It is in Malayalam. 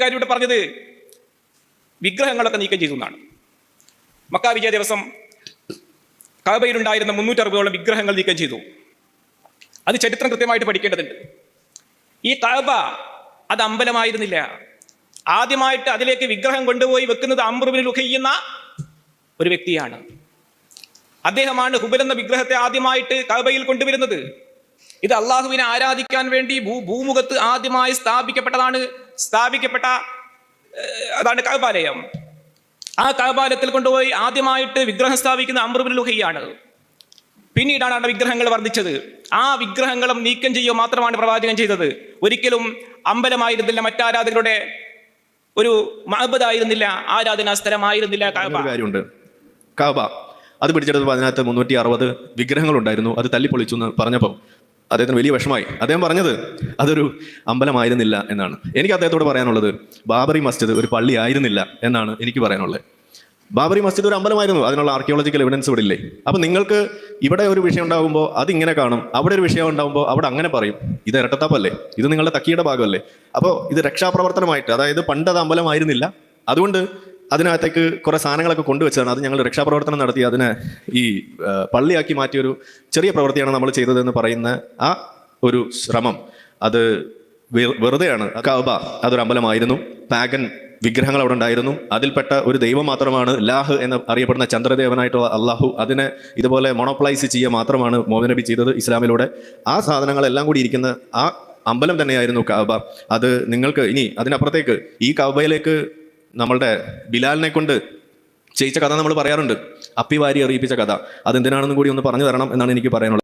കാര്യം ഇവിടെ പറഞ്ഞത്. വിഗ്രഹങ്ങളൊക്കെ നീക്കം ചെയ്തു എന്നാണ്. മക്ക വിജയ ദിവസം കാബയിലുണ്ടായിരുന്ന മുന്നൂറ്ററുപതോളം വിഗ്രഹങ്ങൾ നീക്കം ചെയ്തു. അത് ചരിത്രം കൃത്യമായിട്ട് പഠിക്കേണ്ടതുണ്ട്. ഈ കാബ അത് അമ്പലമായിരുന്നില്ല. ആദ്യമായിട്ട് അതിലേക്ക് വിഗ്രഹം കൊണ്ടുപോയി വെക്കുന്നത് അമ്രുബിന് ലുഖയ്യുന്ന ഒരു വ്യക്തിയാണ്. അദ്ദേഹമാണ് ഹുബൽ എന്ന വിഗ്രഹത്തെ ആദ്യമായിട്ട് കഅബയിൽ കൊണ്ടുവരുന്നത്. ഇത് അള്ളാഹുവിനെ ആരാധിക്കാൻ വേണ്ടി ഭൂ ഭൂമുഖത്ത് ആദ്യമായി സ്ഥാപിക്കപ്പെട്ടതാണ് സ്ഥാപിക്കപ്പെട്ട അതാണ് കഅബാലയം ആ കഅബാലയത്തിൽ കൊണ്ടുപോയി ആദ്യമായിട്ട് വിഗ്രഹം സ്ഥാപിക്കുന്ന അമ്രുബിൻ ലുഹയ്യാണ്. പിന്നീടാണ് അവിടെ വിഗ്രഹങ്ങൾ വർദ്ധിച്ചത്. ആ വിഗ്രഹങ്ങളും നീക്കം ചെയ്യുക മാത്രമാണ് പ്രവാചകൻ ചെയ്തത്. ഒരിക്കലും അമ്പലമായിരുന്നില്ല മറ്റാരാധകരുടെ ഒരു മഹബദായിരുന്നില്ല ആരാധനാ സ്ഥലമായിരുന്നില്ല കാര്യമുണ്ട്. കാബ അത് പിടിച്ചെടുത്തപ്പോൾ അതിനകത്ത് മുന്നൂറ്റി അറുപത് വിഗ്രഹങ്ങളുണ്ടായിരുന്നു. അത് തല്ലിപ്പൊളിച്ചു എന്ന് പറഞ്ഞപ്പോൾ അദ്ദേഹത്തിന് വലിയ വിഷമായി അദ്ദേഹം പറഞ്ഞത് അതൊരു അമ്പലമായിരുന്നില്ല എന്നാണ്. എനിക്ക് അദ്ദേഹത്തോട് പറയാനുള്ളത് ബാബറി മസ്ജിദ് ഒരു പള്ളി ആയിരുന്നില്ല എന്നാണ് എനിക്ക് പറയാനുള്ളത്. ബാബറി മസ്ജിദ് ഒരു അമ്പലമായിരുന്നു അതിനുള്ള ആർക്കിയോളജിക്കൽ എവിഡൻസ് ഇവിടെ ഇല്ലേ? അപ്പം നിങ്ങൾക്ക് ഇവിടെ ഒരു വിഷയം ഉണ്ടാകുമ്പോൾ അതിങ്ങനെ കാണും അവിടെ ഒരു വിഷയം ഉണ്ടാകുമ്പോൾ അവിടെ അങ്ങനെ പറയും. ഇത് ഇരട്ടത്താപ്പല്ലേ? ഇത് നിങ്ങളുടെ തക്കിയുടെ ഭാഗമല്ലേ? അപ്പോൾ ഇത് രക്ഷാപ്രവർത്തനമായിട്ട് അതായത് പണ്ട് അത് അമ്പലമായിരുന്നില്ല. അതുകൊണ്ട് അതിനകത്തേക്ക് കുറേ സാധനങ്ങളൊക്കെ കൊണ്ടുവച്ചതാണ്. അത് ഞങ്ങൾ രക്ഷാപ്രവർത്തനം നടത്തി. അതിനെ ഈ പള്ളിയാക്കി മാറ്റിയൊരു ചെറിയ പ്രവൃത്തിയാണ് നമ്മൾ ചെയ്തതെന്ന് പറയുന്ന ആ ഒരു ശ്രമം. അത് വെറുതെയാണ്. കഅബ അതൊരു അമ്പലമായിരുന്നു. പാഗൻ വിഗ്രഹങ്ങൾ അവിടെ ഉണ്ടായിരുന്നു. അതിൽപ്പെട്ട ഒരു ദൈവം മാത്രമാണ് ലാഹ് എന്ന് അറിയപ്പെടുന്ന ചന്ദ്രദേവനായിട്ടുള്ള അള്ളാഹു അതിനെ ഇതുപോലെ മൊണോപ്ലൈസ് ചെയ്യുക മാത്രമാണ് മോഹൻ നബി ചെയ്തത് ഇസ്ലാമിലൂടെ. ആ സാധനങ്ങളെല്ലാം കൂടി ഇരിക്കുന്ന ആ അമ്പലം തന്നെയായിരുന്നു കഅബ. അത് നിങ്ങൾക്ക് ഇനി അതിനപ്പുറത്തേക്ക് ഈ കഅബയിലേക്ക് നമ്മളുടെ ബിലാലിനെ കൊണ്ട് ചെയ്യിച്ച കഥ നമ്മൾ പറയാറുണ്ട്. അപ്പി വാരി അറിയിപ്പിച്ച കഥ. അതെന്തിനാണെന്നും കൂടി ഒന്ന് പറഞ്ഞു തരണം എന്നാണ് എനിക്ക് പറയാനുള്ളത്.